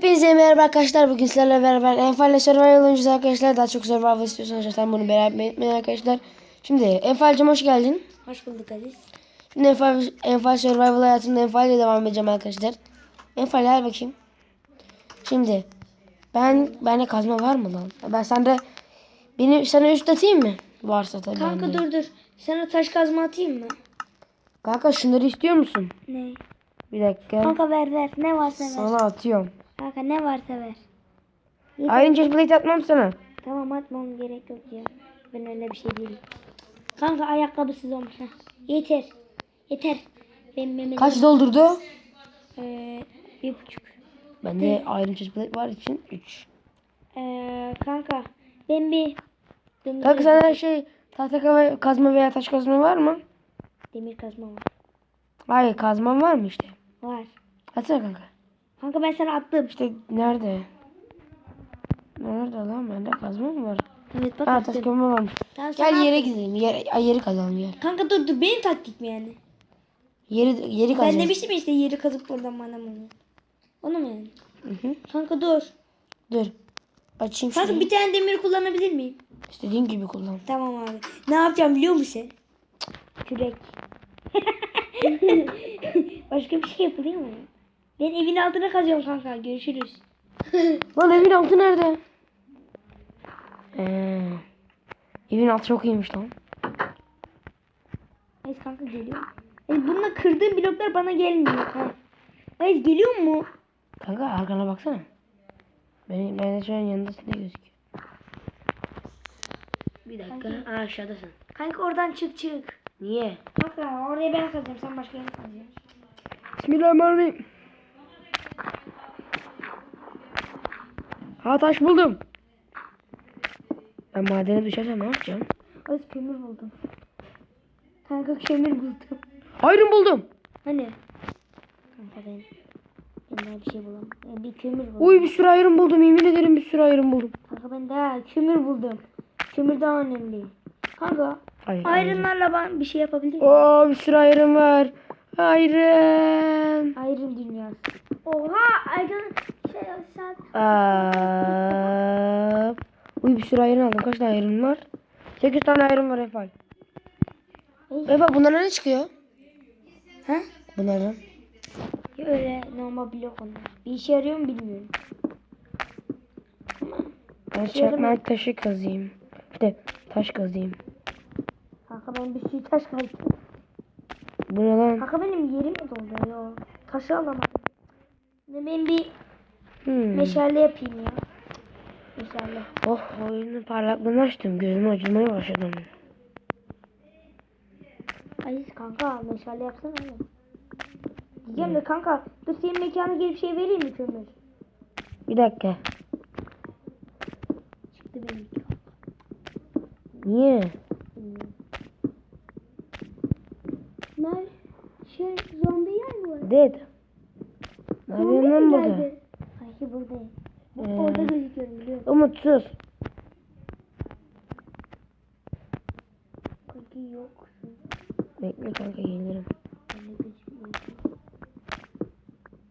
Hepinize merhaba arkadaşlar. Bugün sizlerle beraber Enfal ile Survival oynayacağız arkadaşlar. Daha çok Survival istiyorsanız zaten bunu beraber etmeyin arkadaşlar. Şimdi Enfal'cım hoş geldin. Hoş bulduk Aziz. Şimdi Enfal, Enfal Survival hayatında Enfal ile devam edeceğim arkadaşlar. Enfal gel bakayım. Şimdi ben bende kazma var mı lan? Ben sende beni sana üst atayım mı? Varsa tabii. Kanka bende. dur dur. Sana taş kazma atayım mı? Kanka şunları istiyor musun? Ne? Bir dakika. Kanka ver ver. Ne varsa ver. Sana atıyorum. Kanka ne varsa ver. Iron Chest Plate atmam sana. Tamam atmam gerek yok ya. Ben öyle bir şey değilim. Kanka ayakkabısız olmuş. ha. Yeter. Yeter. Benim memelerim. Kaç doldurdu? Ee, bir buçuk. Bende Iron Chest Plate var için 3. Ee, kanka ben bir demir, Kanka sende şey tahta kazma veya taş kazma var mı? demir kazma var. Hayır kazman var mı işte? Var. Atsana kanka. Kanka ben sana attım. İşte nerede? Nerede lan bende kazma mı var? Evet bak Ha taş kazma varmış. Tamam, Gel yere attım. gidelim. Yer, yeri kazalım yer. Kanka dur dur benim taktik mi yani? Yeri, yeri Ben kazalım. demiştim işte yeri kazıp buradan bana mı? Onu mu yani? Hı hı. Kanka dur. Dur. Açayım Kanka şurayı. bir tane demir kullanabilir miyim? İstediğin gibi kullan. Tamam abi. Ne yapacağım biliyor musun? Kürek. Başka bir şey yapılıyor mu? Ben evin altına kazıyorum kanka. Görüşürüz. Lan evin altı nerede? Ee, evin altı çok iyiymiş lan. Neyse kanka geliyor. E, bununla kırdığım bloklar bana gelmiyor. Ha. Neyse geliyor mu? Kanka arkana baksana. Benim, ben de şu an yanındasın ne gözüküyor. Bir dakika. Aa, aşağıdasın. Kanka oradan çık çık. Niye? Kanka oraya ben kazacağım. Sen başka yere kazacaksın. Bismillahirrahmanirrahim. Ha taş buldum. Ben madene düşersem ne yapacağım? Az kömür buldum. Kanka kömür buldum. Iron buldum. Hani? Kanka ben, ben daha bir şey bulamam. E, bir kömür buldum. Uy bir sürü iron buldum. Yemin ederim bir sürü iron buldum. Kanka ben daha kömür buldum. Kömür daha önemli. Kanka Hayır. ayrınlarla ben bir şey yapabilir miyim? Oo bir sürü iron var. Iron. Ayrın dünyası. Oha sen. Aa, uy bir sürü iron aldım. Kaç tane iron var? 8 tane iron var Efal. Efal bunlara ne çıkıyor? Ha? Bunlardan. Ya öyle normal blok onlar. Bir işe yarıyor mu bilmiyorum. Ben çakmak taşı kazayım. İşte taş kazayım. Kanka ben bir sürü taş kazdım. Bu ne lan? Kanka benim yerim mi doldu ya? Taşı alamadım. Ne ben bir Hmm. meşale yapayım ya. Meşale. Oh oyunun parlaklığını açtım. Gözüm acımaya başladı. Aziz kanka meşale yapsana oğlum. Diyeceğim de kanka dur senin mekana gelip şey vereyim mi kömür? Bir dakika. Çıktı benim. Niye? Ne? Şey zombi yer mi var? Dead. Ne yapıyorsun burada? Sanki buradayım. Ee. Orada gözüküyorum biliyor musun? Umutsuz. Kanki yoksun. Bekle kanka gelirim.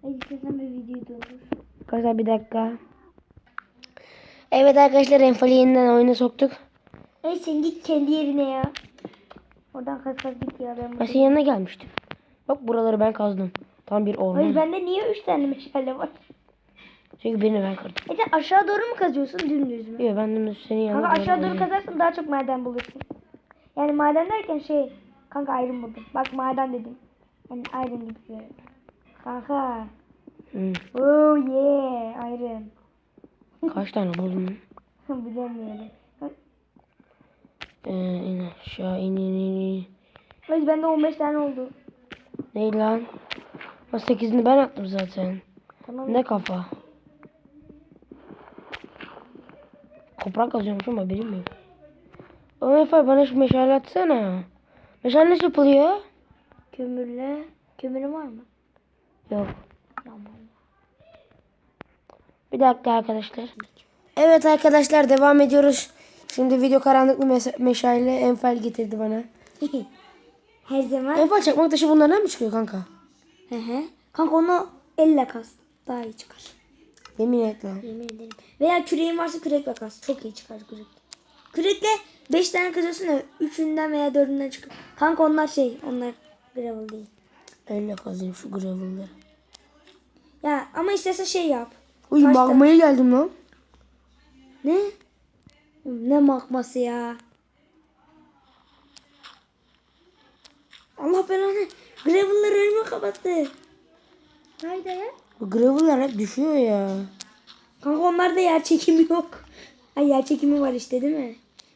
Hadi istersen bir videoyu durdur. Arkadaşlar bir dakika. Evet arkadaşlar Enfal'i yeniden oyuna soktuk. Ey sen git kendi yerine ya. Oradan kaz kaz git ya ben Ben senin yanına gelmiştim. Bak buraları ben kazdım. Tam bir orman. Hayır bende niye üç tane meşale var? Çünkü birini ben kırdım. E sen aşağı doğru mu kazıyorsun dümdüz mü? Yok ben de senin yanına Kanka aşağı doğru kazarsan daha çok maden bulursun. Yani maden derken şey kanka ayrım buldum. Bak maden dedim. Yani ayrım gibi böyle. Kanka. Hı. Oh yeah ayrım. Kaç tane buldun? Bilemiyorum. Ee, in aşağı in in in. yüzden bende 15 tane oldu. Ne lan? O 8'ini ben attım zaten. Tamam. Ne kafa? Toprak kazıyormuşum haberim yok. O Efe bana şu meşale atsana. Meşale nasıl yapılıyor? Kömürle. Kömürün var mı? Yok. Tamam. Bir dakika arkadaşlar. Evet arkadaşlar devam ediyoruz. Şimdi video karanlık bir mes- meşale Enfal getirdi bana. Her zaman. Enfal çakmak taşı bunlardan mı çıkıyor kanka? Hı hı. Kanka onu elle kaz. Daha iyi çıkar. Yemin et lan. Yemin ederim. Veya küreğin varsa kürekle kaz. Çok iyi çıkar kürek. Kürekle 5 tane kazıyorsun da 3'ünden veya 4'ünden çıkıyor. Kanka onlar şey onlar gravel değil. Elle kazayım şu gravel'ları. Ya ama istersen şey yap. Uy Taşla- magmaya geldim lan. Ne? Ne makması ya. Allah belanı. Gravel'lar önümü kapattı. Hayda ya. Bu gravel'lar hep düşüyor ya. Kanka onlarda yer çekimi yok. Ay yer çekimi var işte değil mi?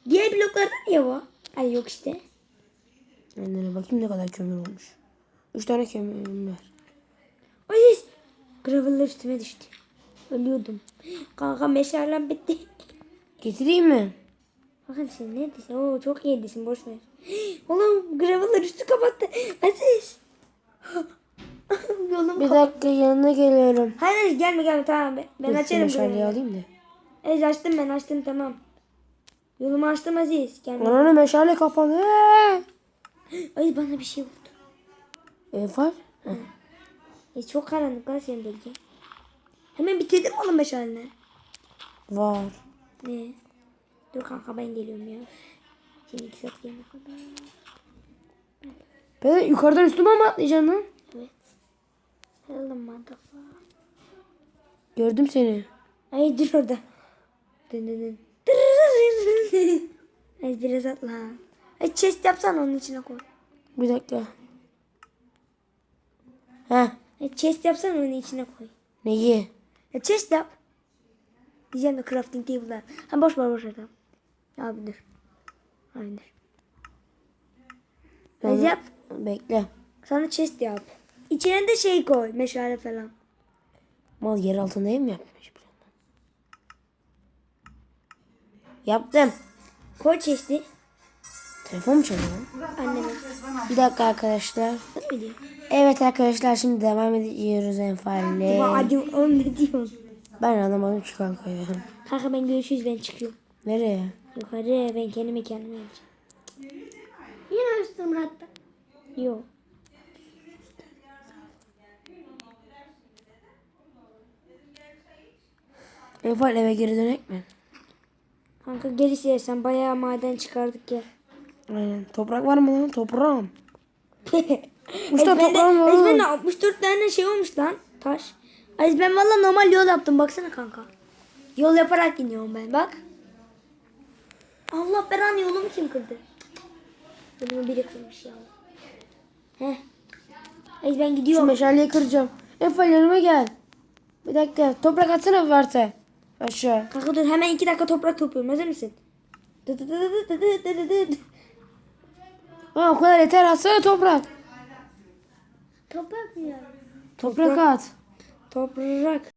Diğer bloklarda niye var? Ay yok işte. Kendine bakayım ne kadar kömür olmuş. Üç tane kömürüm var. Ay gravel'lar üstüme düştü. Ölüyordum. Kanka meşalem bitti. Getireyim mi? Bakın sen neredesin? Oo çok yedisin boş ver. Oğlum gravel'lar üstü kapattı. Aziz. Yolum Bir dakika yanına geliyorum. Hayır gelme gelme tamam ben, ben Dur, açarım meşaleyi alayım da. Evet açtım ben açtım tamam. Yolumu açtım Aziz. Gelme. Ananı meşale kapandı. Ay bana bir şey oldu. Ev var. Heh. E, çok karanlık lan senin bölge. Hemen bitirdim oğlum meşalini. Var. Ne? Dur kanka ben geliyorum ya. Şimdi iki saat gelene kadar. Ben yukarıdan üstüme mi atlayacaksın lan? Motherfucker. Gördüm seni. Ay dur orada. Dın dın dın. Ay biraz atla. Ay chest yapsana onun içine koy. Bir dakika. Heh. Ay chest yapsana onun içine koy. Neyi? Ya chest yap. Diyeceğim de crafting table'lar. Ha boş ver boş ver tamam. Abi dur. Abi dur. Ben- yap. Bekle. Sana chest yap. İçine de şey koy. Meşale falan. Mal yer altında ev mi yapmış? Yaptım. Koy chest'i. Telefon mu çalıyor? Anneme. Bir dakika arkadaşlar. Ne diyor? Evet arkadaşlar şimdi devam ediyoruz enfalle. Hadi oğlum ne diyorsun? Ben anlamadım ki kanka ya. Kanka ben görüşürüz ben çıkıyorum. Nereye? Yukarı ben kendi mekanıma gideceğim. Yine üstüm hatta. Yok. Enfal eve geri dönek mi? Kanka gerisi yersen bayağı maden çıkardık ya. Aynen. Toprak var mı lan? Toprağım. Usta toprağım var. ezberde 64 tane şey olmuş lan taş. Aziz ben valla normal yol yaptım baksana kanka. Yol yaparak iniyorum ben bak. Allah belanı yolumu kim kırdı? Yolumu biri kırmış ya. Heh. Aziz ben Şu gidiyorum. meşaleyi kıracağım. Enfal yanıma gel. Bir dakika. Toprak atsana varsa. Aşağı. Kanka dur hemen iki dakika toprak topluyorum hazır mısın? Dı dı dı dı dı dı dı dı dı. Ha o kadar yeter atsana toprak. Toprak mı ya? Toprak at. Toprak.